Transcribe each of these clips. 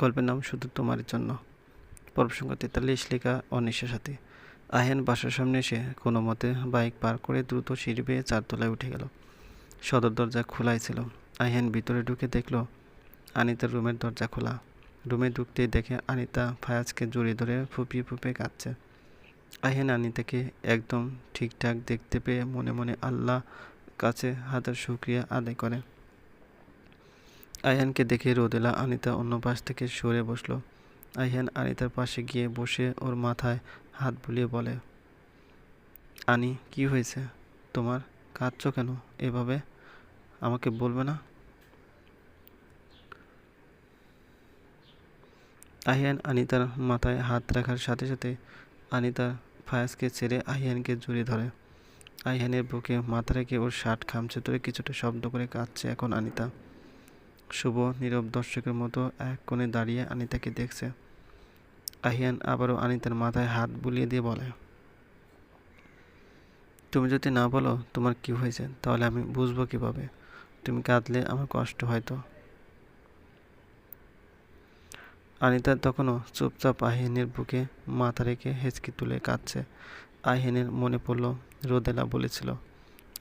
গল্পের নাম শুধু তোমার জন্য। পর্ব সংখ্যা তেতাল্লিশ লেখা অনিশ্চয় সাথে আহিয়ান বাসার সামনে এসে কোনো মতে বাইক পার করে দ্রুত সিঁড়ি বেয়ে চারতলায় উঠে গেল। সদর দরজা খোলাই ছিল। আহেন ভিতরে ঢুকে দেখল, আনিতার রুমের দরজা খোলা। রুমে ঢুকতেই দেখে আনিতা ফায়াজকে জড়িয়ে ধরে ফুপিয়ে ফুপিয়ে কাঁদছে। আহিয়ান আনিতাকে একদম ঠিকঠাক দেখতে পেয়ে মনে মনে আল্লাহ কাছে হাতের শুক্রিয়া আদায় করে। আইহানকে দেখে রোদেলা আনিতা অন্য পাশ থেকে সরে বসল। আইহান আনিতার পাশে গিয়ে বসে ওর মাথায় হাত বুলিয়ে বলে, আনি, কি হয়েছে? তোমার কাঁদছো কেন? এভাবে আমাকে বলবে না? আহিয়ান আনিতার মাথায় হাত রাখার সাথে সাথে আনিতা ফায়াজকে ছেড়ে আহিয়ানকে জড়িয়ে ধরে। আহিয়ানের বুকে মাথা রেখে ওর শার্ট খামচে ধরে কিছুটা শব্দ করে কাঁদছে এখন আনিতা। শুভ নীরব দর্শকের মতো এক কোণে দাঁড়িয়ে আনিতাকে দেখছে। আহিয়ান আবারও আনিতার মাথায় হাত বুলিয়ে দিয়ে বলে, তুমি যদি না বলো তোমার কি হয়েছে, তাহলে আমি বুঝব কীভাবে? তুমি কাঁদলে আমার কষ্ট হয়তো। আনিতা তখনও চুপচাপ আহিনের বুকে মাথা রেখে হেঁচকি তুলে কাঁদছে। আহিনের মনে পড়ল, রোদেলা বলেছিল,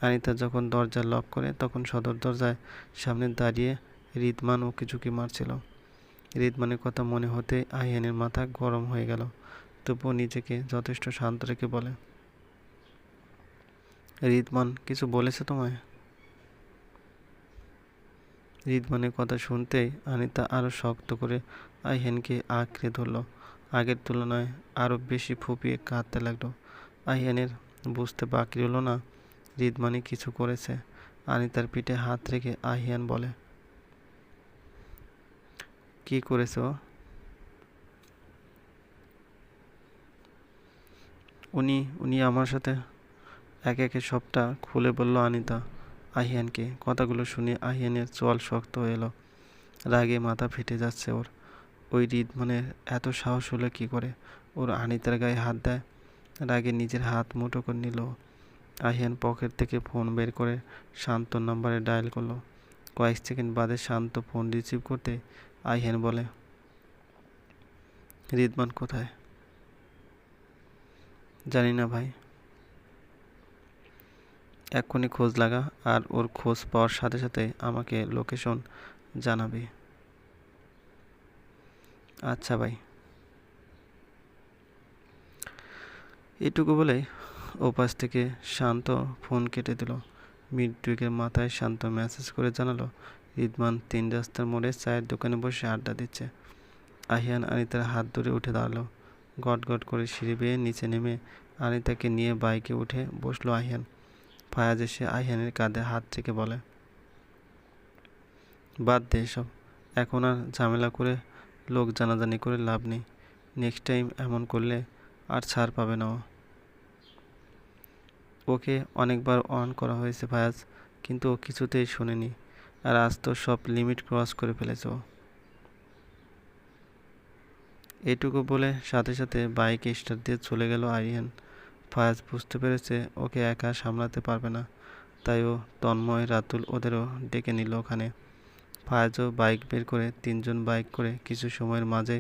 আনিতা যখন দরজা লক করে তখন সদর দরজায় সামনে দাঁড়িয়ে রিদমান ওকে ঝুঁকি মারছিল? রিদমানের কথা মনে হতে আহিয়ানের মাথা গরম হয়ে গেল। তবুও নিজেকে যথেষ্ট শান্ত রেখে বলে, রিদমান, কিছু বলেছে তোমায়? রিদমানের কথা শুনতেই আনিতা আরও শক্ত করে আহিয়ানকে আঁকড়ে ধরল। আগের তুলনায় আরও বেশি ফুপিয়ে কাঁদতে লাগল। আহিয়ানের বুঝতে বাকি রইল না রিদমানি কিছু করেছে। আনিতার পিঠে হাত রেখে আহিয়ান বলে কি করেছ? উনি উনি আমার সাথে এক একে সবটা খুলে বলল, আনিতা, আহিয়ানকে। কথাগুলো শুনে আহিয়ানের চোয়াল শক্ত হয়ে এলো। রাগে মাথা ফেটে যাচ্ছে ওর। ওই মানে এত সাহস হলো কি করে? ওর আনিতার গায়ে হাত দেয়। রাগে নিজের হাত মুঠো করে নিল। আহিয়ান পকেট থেকে ফোন বের করে শান্ত নাম্বারে ডায়াল করল। কয়েক সেকেন্ড বাদে শান্ত ফোন রিসিভ করতে আইহেন বলে রিদমান কোথায়? জানি না ভাই। এক্ষুনি খোঁজ লাগা, আর ওর খোঁজ পাওয়ার সাথে সাথে আমাকে লোকেশন জানাবে। আচ্ছা ভাই। এটুকু বলে ওপাশ থেকে শান্ত ফোন কেটে দিল। মিড মাথায় শান্ত মেসেজ করে জানালো রিদমান তিন রাস্তার মোড়ে চায়ের দোকানে বসে আড্ডা দিচ্ছে। আহিয়ান আনিতার হাত ধরে উঠে দাঁড়াল। গট গট করে সিঁড়ি বেয়ে নিচে নেমে আনিতাকে নিয়ে বাইকে উঠে বসল আহিয়ান। ফায়াজ এসে আহিয়ানের কাঁধে হাত থেকে বলে, বাদ দে এসব। এখন আর ঝামেলা করে লোক জানাজানি করে লাভ নেই। নেক্সট টাইম এমন করলে আর ছাড় পাবে না ওকে অনেকবার অন করা হয়েছে ফায়াজ, কিন্তু ও কিছুতেই শোনেনি। আর আজ তো সব লিমিট ক্রস করে ফেলেছ। এটুকু বলে সাথে সাথে বাইক স্টার্ট দিয়ে চলে গেল আরিয়ান। ফায়াজ বুঝতে পেরেছে ওকে একা সামলাতে পারবে না। তাই ও তন্ময়, রাতুল ওদেরও ডেকে নিল ওখানে। ফায়াজও বাইক বের করে তিনজন বাইক করে কিছু সময়ের মাঝে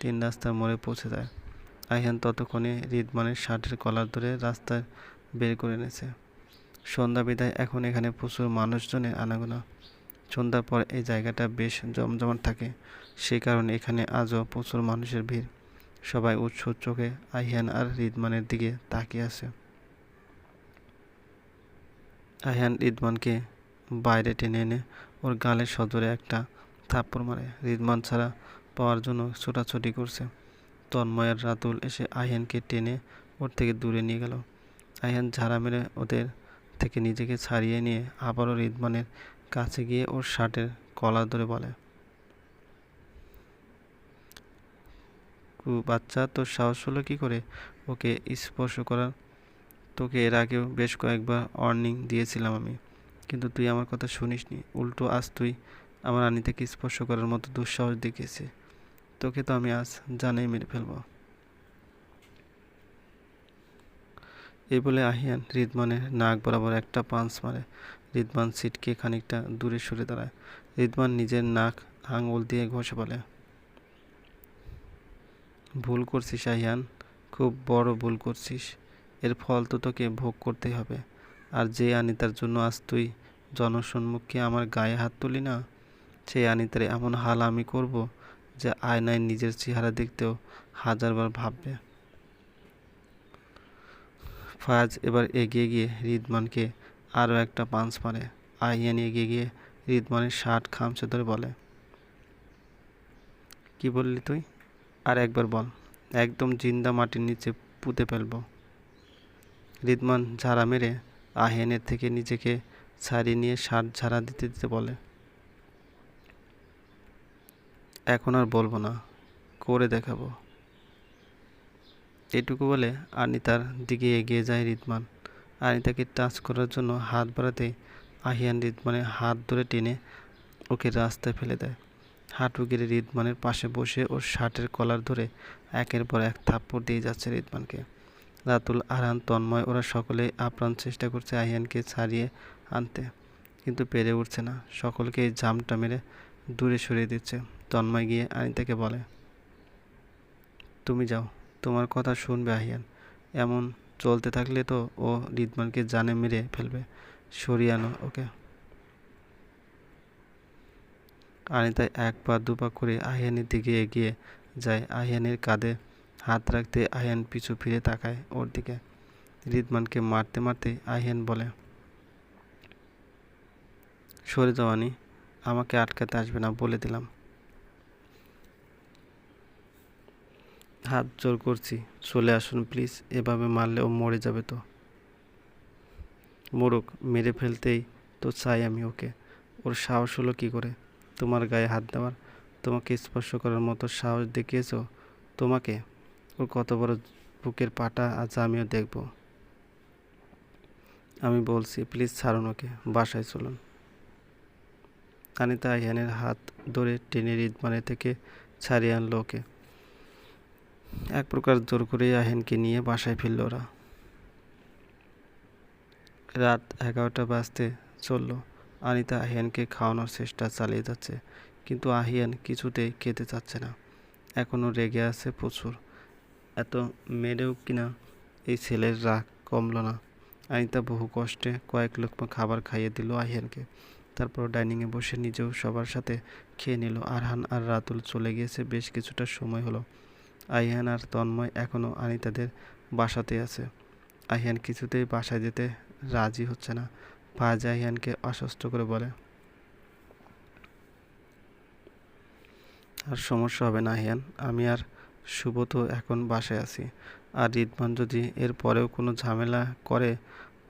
তিন রাস্তার মোড়ে পৌঁছে যায়। আহিয়ান ততক্ষণে রিদমানের শার্টের কলার ধরে রাস্তায় বের করে এনেছে। সন্ধ্যা বিদায়, এখন এখানে প্রচুর মানুষজনের আনাগোনা। সন্ধ্যার পর এই জায়গাটা বেশ জমজমাট থাকে। সেই কারণে এখানে আজও প্রচুর মানুষের ভিড়। সবাই উৎসুক চোখে আহিয়ান আর রিদমানের দিকে তাকিয়ে আছে। আহিয়ান রিদমানকে বাইরে টেনে এনে ওর গালের সদরে একটা থাপ্পড় মারে। রিদমান ছাড়া পাওয়ার জন্য ছোটাছুটি করছে। তন্ময়ের রাতুল এসে আহিয়ানকে টেনে ওর থেকে দূরে নিয়ে গেল। আহিয়ান ঝাড়া মেরে ওদের থেকে নিজেকে ছাড়িয়ে নিয়ে আবারও রিদমানের কাছে গিয়ে ওর শার্টের কলার ধরে বলে বাচ্চা, তোর সাহস হলো কী করে? ওকে স্পর্শ করার, তোকে এর আগেও বেশ কয়েকবার ওয়ার্নিং দিয়েছিলাম আমি, কিন্তু তুই আমার কথা শুনিসনি। উল্টো, আজ তুই আমার আনিতাকে স্পর্শ করার মতো দুঃসাহস দেখিয়েছে। তোকে তো আমি আজ জানেই মেরে ফেলব। এই বলে আহিয়ান রিদমানের নাক বরাবর একটা পাঞ্চ মারে। রিদমান সিটকে খানিকটা দূরে সরে দাঁড়ায়। রিদমান নিজের নাক আঙুল দিয়ে ঘষে বলে, ভুল করছিস আহিয়ান খুব বড় ভুল করছিস। এর ফল তো তোকে ভোগ করতেই হবে। আর যে আনিতার জন্য আজ তুই জনসম্মুখে আমার গায়ে হাত তুলি না, সেই আনিতার এমন হাল আমি করব যে আয়নায় নিজের চেহারা দেখতেও হাজারবার ভাববে। ফায়াজ এবার এগিয়ে গিয়ে রিদমানকে আরও একটা পাঞ্চ মারে। আহিয়ান এগিয়ে গিয়ে রিদমানের শার্ট খামচে ধরে বলে, কি বললি তুই? আর একবার বল, একদম জিন্দা মাটির নিচে পুঁতে ফেলব। রিদমান ঝাড়া মেরে আহিয়ানের থেকে নিজেকে ছাড়িয়ে নিয়ে শার্ট ঝাড়া দিতে দিতে বলে, এখন আর বলব না, করে দেখাবো। এটুকু বলে আনিতার দিকে এগিয়ে যায় রিদমান। আনিতাকে টাচ করার জন্য হাত বাড়াতে আহিয়ান রিদমানের হাত ধরে টেনে ওকে রাস্তায় ফেলে দেয়। হাঁটু গেড়ে রিদমানের পাশে বসে ওর শার্টের কলার ধরে একের পর এক থাপ্পড় দিয়ে যাচ্ছে রিদমানকে। রাতুল আরহান তন্ময় ওরা সকলে আপ্রাণ চেষ্টা করছে আহিয়ানকে ছাড়িয়ে আনতে, কিন্তু পেরে উঠছে না। সকলকে এই জামটা মেরে দূরে সরিয়ে দিচ্ছে। তন্ময় গিয়ে আনিতাকে বলে, তুমি যাও, তোমার কথা শুনবে আহিয়ান। এমন চলতে থাকলে তো ও রিদমানকে জানে মেরে ফেলবে। সরিয়ে আনো ওকে। আনিতা এক পা দু পা করে আহিয়ানের দিকে এগিয়ে যায়। আহিয়ানের কাঁধে হাত রাখতে আহিয়ান পিছু ফিরে তাকায় ওর দিকে। রিদমানকে মারতে মারতে আহিয়ান বলে, সরে যাওয়ানি আমাকে আটকাতে আসবে না বলে দিলাম। হাত জোর করছি, চলে আসুন প্লিজ এভাবে মারলে ও মরে যাবে তো। মোরক মেরে ফেলতেই তো চাই আমি ওকে। ওর সাহস হলো কী করে? তোমার গায়ে হাত দেওয়ার? তোমাকে স্পর্শ করার মতো সাহস দেখিয়েছ? তোমাকে? ওর কত বড় বুকের পাটা আজ আমিও দেখব। আমি বলছি প্লিজ ছাড়ুন ওকে, বাসায় চলুন। আনিতা আহিয়ানের হাত ধরে টেনে রিদমানের থেকে ছাড়িয়ে আনলো ওকে। এক প্রকার জোর করে আহিয়ানকে নিয়ে বাসায় ফিরল ওরা। রাত এগারোটা বাজতে চলল। আনিতা আহিয়ানকে খাওয়ানোর চেষ্টা চালিয়ে যাচ্ছে, কিন্তু আহিয়ান কিছুতেই খেতে চাচ্ছে না। এখনও রেগে আছে প্রচুর। এত মেরেও কিনা এই ছেলের রাগ কমল না। আনিতা বহু কষ্টে কয়েক লোকমা খাবার খাইয়ে দিল আহিয়ানকে। তারপর ডাইনিংয়ে বসে নিজেও সবার সাথে খেয়ে নিল। আরহান আর রাতুল চলে গিয়েছে, বেশ কিছুটা সময় হলো। আহিয়ান আর তন্ময় এখনও আনিতাদের বাসাতে আছে। আহিয়ান কিছুতেই বাসায় যেতে রাজি হচ্ছে না। ফাজ আহিয়ানকে অসুস্থ করে বলে, আর সমস্যা হবে না আহিয়ান আমি আর শুভ তো এখন বাসায় আছি। আর রিদমান যদি এর পরেও কোনো ঝামেলা করে,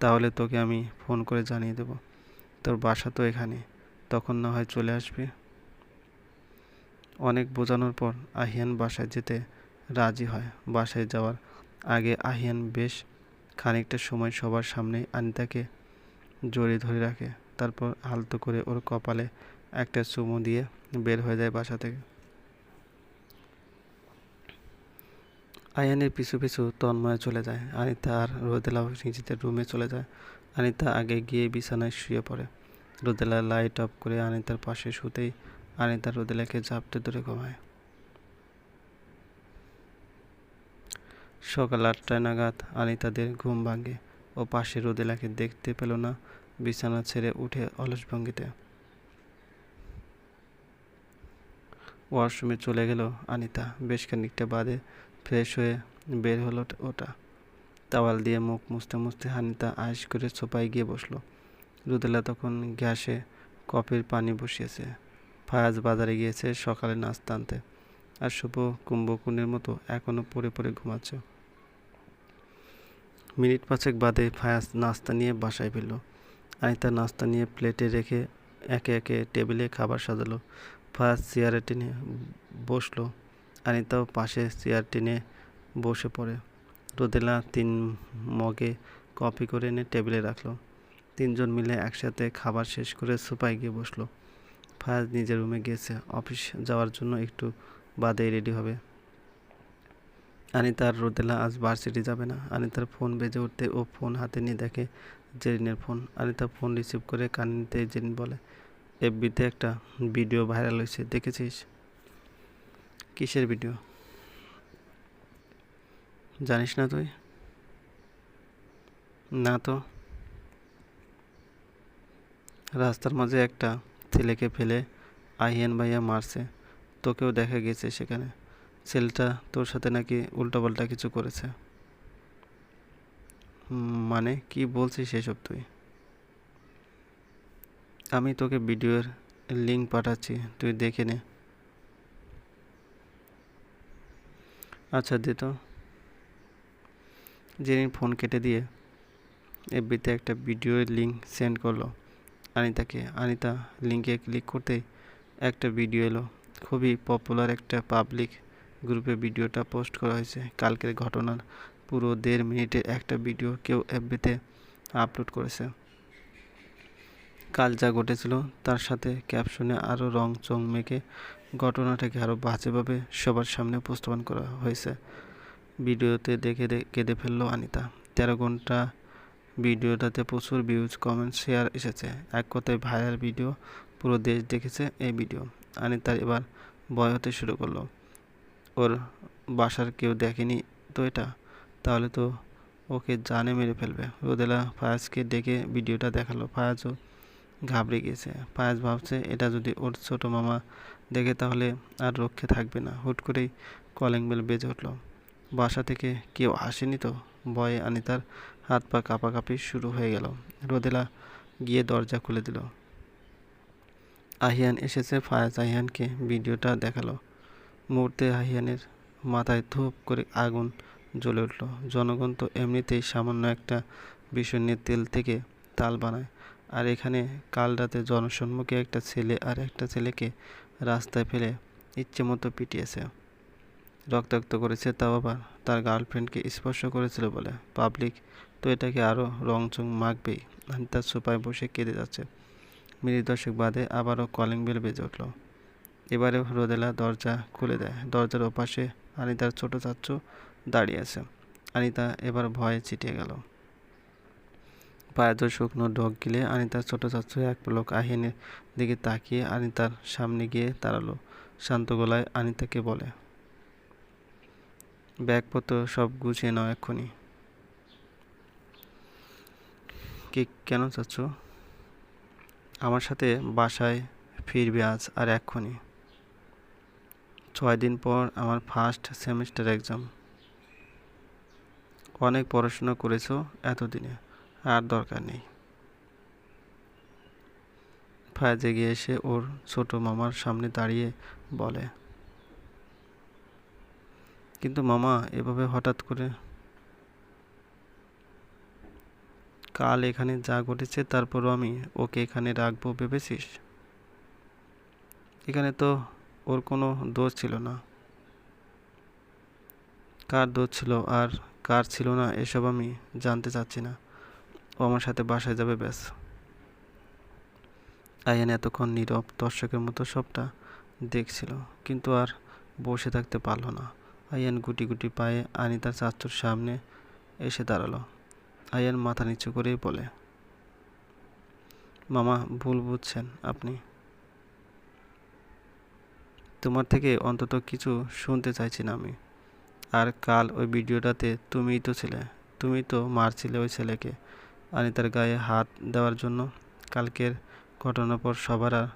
তাহলে তোকে আমি ফোন করে জানিয়ে দেব। তোর বাসা তো এখানে, তখন না হয় চলে আসবি। অনেক বোঝানোর পর আহিয়ান বাসায় যেতে রাজি হয়। বাসায় যাওয়ার আগে আহিয়ান বেশ খানিকটা সময় সবার সামনে আনিতাকে জড়িয়ে ধরে রাখে। তারপর আলতো করে ওর কপালে একটা চুমু দিয়ে বের হয়ে যায় বাসা থেকে। আয়ানের পিছু পিছু তন্ময় চলে যায়। আনিতা আর রোদেলাও নিজেদের রুমে চলে যায়। আনিতা আগে গিয়ে বিছানায় শুয়ে পড়ে। রোদেলা লাইট অফ করে আনিতার পাশে শুতেই আনিতা রোদেলাকে ঝাপটে ধরে ঘুমায়। সকাল আটটায় নাগাদ আনিতাদের ঘুম ভাঙে ও পাশে রোদেলাকে দেখতে পেল না, বিছানা ছেড়ে উঠে অলস ভঙ্গিতে। ওয়াশরুমে চলে গেল আনিতা। বেশ খানিকটা বাদে ফ্রেশ হয়ে বের হলো ওটা। তাওয়াল দিয়ে মুখ মুছতে মুছতে হানিতা আয়েস করে সোপায় গিয়ে বসল। রুদেলা তখন গ্যাসে কফির পানি বসিয়েছে। ফায়াজ বাজারে গিয়েছে সকালে নাস্তা আনতে। আর শুভ কুম্ভকুণ্ডের মতো এখনও পড়ে পড়ে ঘুমাচ্ছে। মিনিট পাঁচেক বাদে ফায়াজ নাস্তা নিয়ে বাসায় ফিরল। আনিতা নাস্তা নিয়ে প্লেটে রেখে একে একে টেবিলে খাবার সাজালো। ফায়াজ চেয়ারে টেনে বসল। আনিতাও পাশে চেয়ার টেনে বসে পড়ে। রোদেলা তিন মগে কপি করে এনে টেবিলে রাখল। তিনজন মিলে একসাথে খাবার শেষ করে সোফায় গিয়ে বসল। ফায়াজ নিজের রুমে গিয়েছে। অফিস যাওয়ার জন্য একটু বাদেই রেডি হবে। আনিতার রোদেলা আজ ভার্সিটি যাবে না। আনিতার ফোন বেজে উঠতে ও ফোন হাতে নিয়ে দেখে জেরিনের ফোন আনিতা ফোন রিসিভ করে কানে নিতে জেরিন বলে এফবিতে একটা ভিডিও ভাইরাল হয়েছে, দেখেছিস? কিসের ভিডিও জানিস না তুই? না তো। রাস্তার মাঝে একটা ছেলেকে ফেলে আহিয়ান ভাইয়া মারছে। তোকেও দেখা গেছে সেখানে। ছেলেটা তোর সাথে নাকি উল্টোপাল্টা কিছু করেছে। মানে কি বলছিস সেসব তুই? আমি তোকে ভিডিওর লিঙ্ক পাঠাচ্ছি, তুই দেখে নে। আচ্ছা দে তো। জেরিন ফোন কেটে দিয়ে এফবিতে একটা ভিডিওর লিঙ্ক সেন্ড করল। আনিতাকে, আনিতা লিঙ্কে ক্লিক করতেই একটা ভিডিও এলো। খুবই পপুলার একটা পাবলিক গ্রুপে ভিডিওটা পোস্ট করা হয়েছে। কালকের ঘটনার পুরো দেড় মিনিটের একটা ভিডিও কেউ এফবিতে আপলোড করেছে। কাল যা ঘটেছিল, তার সাথে ক্যাপশনে আরও রং চং মেখে ঘটনাটাকে আরও বাজেভাবে সবার সামনে উপস্থাপন করা হয়েছে। ভিডিওতে দেখে কেঁদে ফেলল আনিতা তেরো ঘণ্টা ভিডিওটাতে প্রচুর ভিউজ কমেন্ট শেয়ার এসেছে। এক কথায় ভাইরাল ভিডিও পুরো দেশ দেখেছে এই ভিডিও আনিতার এবার ভয় হতে শুরু করল। ওর বাসার কেউ দেখেনি তো এটা? তাহলে তো ওকে জানে মেরে ফেলবে। রোদেলা ফায়াজকে ডেকে ভিডিওটা দেখাল। ফায়াজও ঘাবড়ে গেছে ফায়াজ ভাবছে, এটা যদি ওর ছোট মামা দেখে তাহলে আর রক্ষে থাকবে না। হুট করেই কলিং বেল বেজে উঠল। বাসা থেকে কেউ আসেনি তো? ভয়ে আনিতার হাত পা কাঁপাকাঁপি শুরু হয়ে গেল। রোদেলা গিয়ে দরজা খুলে দিল। আহিয়ান এসেছে, ফায়াজ আহিয়ানকে ভিডিওটা দেখাল। মুহূর্তে আহিয়ানের মাথায় ধূপ করে আগুন জ্বলে উঠল। জনগণ তো এমনিতেই সামান্য একটা বিষয় নিয়ে তেল থেকে তাল বানায়। আর এখানে কাল রাতে জনসম্মুখে একটা ছেলে আর একটা ছেলেকে রাস্তায় ফেলে ইচ্ছে মতো পিটিয়েছে। রক্তাক্ত করেছে, তাও আবার তার গার্লফ্রেন্ডকে স্পর্শ করেছিল বলে। পাবলিক তো এটাকে আরও রংচং মাখবেই। তার সোফায় বসে কেঁদে যাচ্ছে। মিনিট দশেক বাদে আবারও কলিং বেল বেজে উঠল। এবারে রোদেলা দরজা খুলে দেয়। দরজার ওপাশে আনিতার ছোট চাচ্চু দাঁড়িয়ে আছে। আনিতা এবার ভয়ে ছিটিয়ে গেল। পায়ের শুকনো ডগ গিলে আনিতার ছোট চাচ্চু এক লোক আহিনের দিকে তাকিয়ে আনিতার সামনে গিয়ে দাঁড়াল। শান্ত গলায় আনিতাকে বলে, ব্যাগপত্র সব গুছিয়ে নাও এক্ষুনি। কি, কেন চাচ্ছ আমার সাথে বাসায় ফিরবে আজ আর এক্ষুনি। ছয় দিন পর আমার ফার্স্ট সেমিস্টার এক্সাম অনেক পড়াশোনা করেছ এতদিনে, আর দরকার নেই। ফায়াজ এগিয়ে এসে ওর ছোট মামার সামনে দাঁড়িয়ে বলে, কিন্তু মামা, এভাবে হঠাৎ করে কাল এখানে যা ঘটেছে তারপরও আমি ওকে এখানে রাখব ভেবেছিস? এখানে তো ওর কোনো দোষ ছিল না। কার দোষ ছিল আর কার ছিল না এসব আমি জানতে চাচ্ছি না। ও আমার সাথে বাসায় যাবে, ব্যাস। আয়ান এতক্ষণ নীরব দর্শকের মতো সবটা দেখছিল, কিন্তু আর বসে থাকতে পারল না। আয়ান গুটি গুটি পায়ে আনিতার চাচ্চুর সামনে এসে দাঁড়াল। আয়ান মাথা নিচু করেই বলে, মামা, ভুল বুঝছেন আপনি। তোমার থেকে অন্তত কিছু শুনতে চাইছি না আমি। আর কাল ওই ভিডিওটাতে তুমিই তো ছিলে তুমি তো মারছিলে ওই ছেলেকে আনিতার গায়ে হাত দেওয়ার জন্য। কালকের ঘটনার পর সবার আর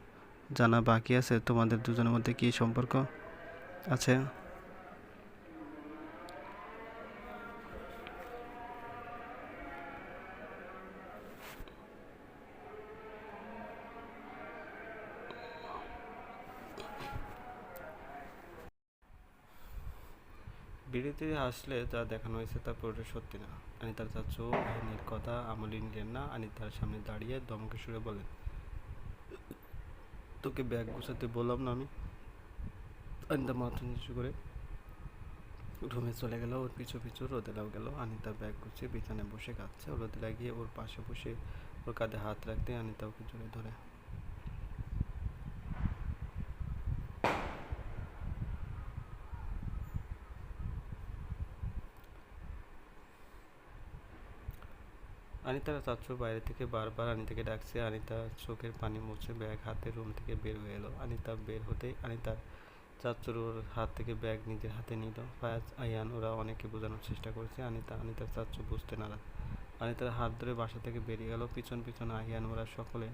জানা বাকি আছে, তোমাদের দুজনের মধ্যে কী সম্পর্ক আছে? বিড়িতে আসলে যা দেখানো হয়েছে তা পুরোটা সত্যি না। আনিতার চাচু আইনের কথা আমলে নিলেন না। আনিতার সামনে দাঁড়িয়ে দমকে সুরে বলেন তোকে ব্যাগ গুছাতে বললাম না আমি? আনিতা মাথা নিচু করে রুমে চলে গেল। ওর পিছু পিছু রোদেলাও গেল। আনিতা ব্যাগ গুছিয়ে বিছানায় বসে কাঁদছে। রোদেলা গিয়ে ওর পাশে বসে ওর কাঁধে হাত রাখতে আনিতা ওকে জোরে ধরে আনিতার চাচ্ছু বাইরে থেকে বারবার আনিতাকে ডাকছে। আনিতা চোখের পানি মুছে ব্যাগ হাতে রুম থেকে বের হয়ে এলো। আনিতা বের হতেই আনিতার চাচুর ওর হাত থেকে ব্যাগ নিজের হাতে নিল। ফায়াজ, আয়ান, ওরা অনেকে বোঝানোর চেষ্টা করেছে। আনিতা, আনিতার চাচু বুঝতে নারাজ। আনিতার হাত ধরে বাসা থেকে বেরিয়ে গেল। পিছন পিছন আয়ান, ওরা সকলে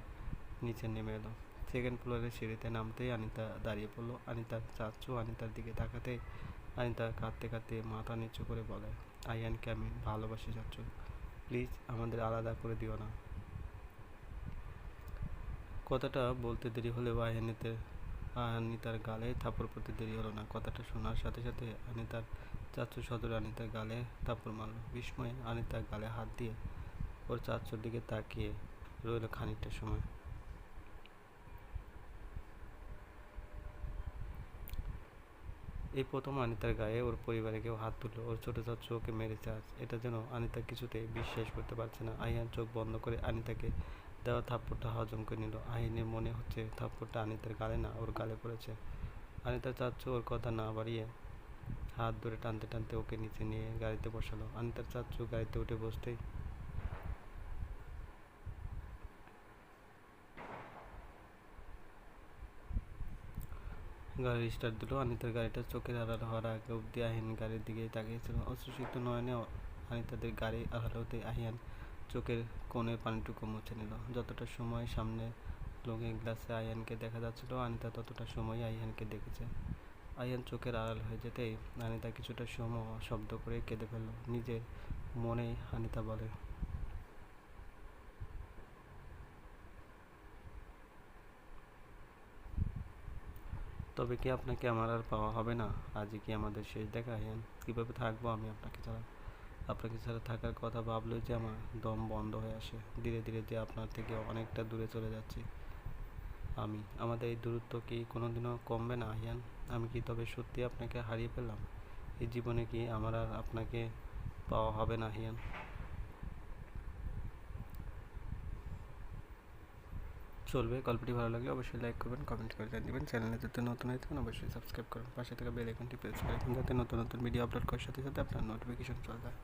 নিচে নেমে এলো। সেকেন্ড ফ্লোরের সিঁড়িতে নামতেই আনিতা দাঁড়িয়ে পড়ল। আনিতার চাচু আনিতার দিকে তাকাতেই আনিতা কাঁদতে কাঁদতে মাথা নিচু করে বলে, আয়ানকে আমি ভালোবাসি চাচু। প্লিজ আমাদের আলাদা করে দিও না। কথাটা বলতে দেরি হলেও আয়ানিতের আনিতার গালে থাপড় পড়তে দেরি হলো না। কথাটা শোনার সাথে সাথে আনিতার চাচু সদর আনিতার গালে থাপড় মারল। বিস্ময়ে আনিতার গালে হাত দিয়ে ওর চাচুর দিকে তাকিয়ে রইল খানিকটা সময়। এই প্রথম আনিতার গায়ে ওর পরিবারে কেউ হাত তুললো, ওর ছোটো চাচু ওকে মেরেছে আজ এটা যেন আনিতা কিছুতে বিশ্বাস করতে পারছে না। আইয়ান চোখ বন্ধ করে আনিতাকে দেওয়া থাপ্পড়টা হজম করে নিল। আহিনের মনে হচ্ছে থাপ্পড়টা আনিতার গালে না, ওর গালে পড়েছে। আনিতার চাচ্ছু ওর কথা না বাড়িয়ে হাত ধরে টানতে টানতে ওকে নিচে নিয়ে গাড়িতে বসালো। আনিতার চাচ্ছু গাড়িতে উঠে বসতেই গাড়ি স্টার্ট দিল। অনিতার গাড়িটা চোখের আড়াল হওয়ার আগে অব্দি আহিন গাড়ির দিকে তাকিয়েছিল অশ্রুসিক্ত নয়নে অনিতাদের গাড়ি আড়াল হতে আহিয়ান চোখের কোণের পানিটুকু মুছে নিল। যতটা সময় সামনে লুকিং গ্লাসে আয়ানকে দেখা যাচ্ছিল, আনিতা ততটা সময় আয়ানকে দেখেছে। আয়ান চোখের আড়াল হয়ে যেতেই আনিতা কিছুটা সময় শব্দ করে কেঁদে ফেলল। নিজের মনেই আনিতা বলে তবে কি আপনাকে আমার আর পাওয়া হবে না? আজই কি আমাদের শেষ দেখা আয়ান কীভাবে থাকব আমি আপনাকে ছাড়া? আপনাকে ছাড়া থাকার কথা ভাবলেও যে আমার দম বন্ধ হয়ে আসে। ধীরে ধীরে যে আপনার থেকে অনেকটা দূরে চলে যাচ্ছি। আমি, আমাদের এই দূরত্ব কি কোনোদিনও কমবে না আহিয়ান আমি কি তবে সত্যি আপনাকে হারিয়ে ফেললাম? এই জীবনে কি আমার আর আপনাকে পাওয়া হবে না আহিয়ান চলবে। গল্পটি ভালো লাগলে অবশ্যই লাইক করবেন কমেন্ট করে জানিয়ে দেবেন। চ্যানেলে যাতে নতুন হয়ে থাকেন, অবশ্যই সাবস্ক্রাইব করুন। পাশে থাকা বেল আইকনটি প্রেস করে যাতে নতুন নতুন ভিডিও আপলোড করার সাথে সাথে আপনার নোটিফিকেশন চলে যায়।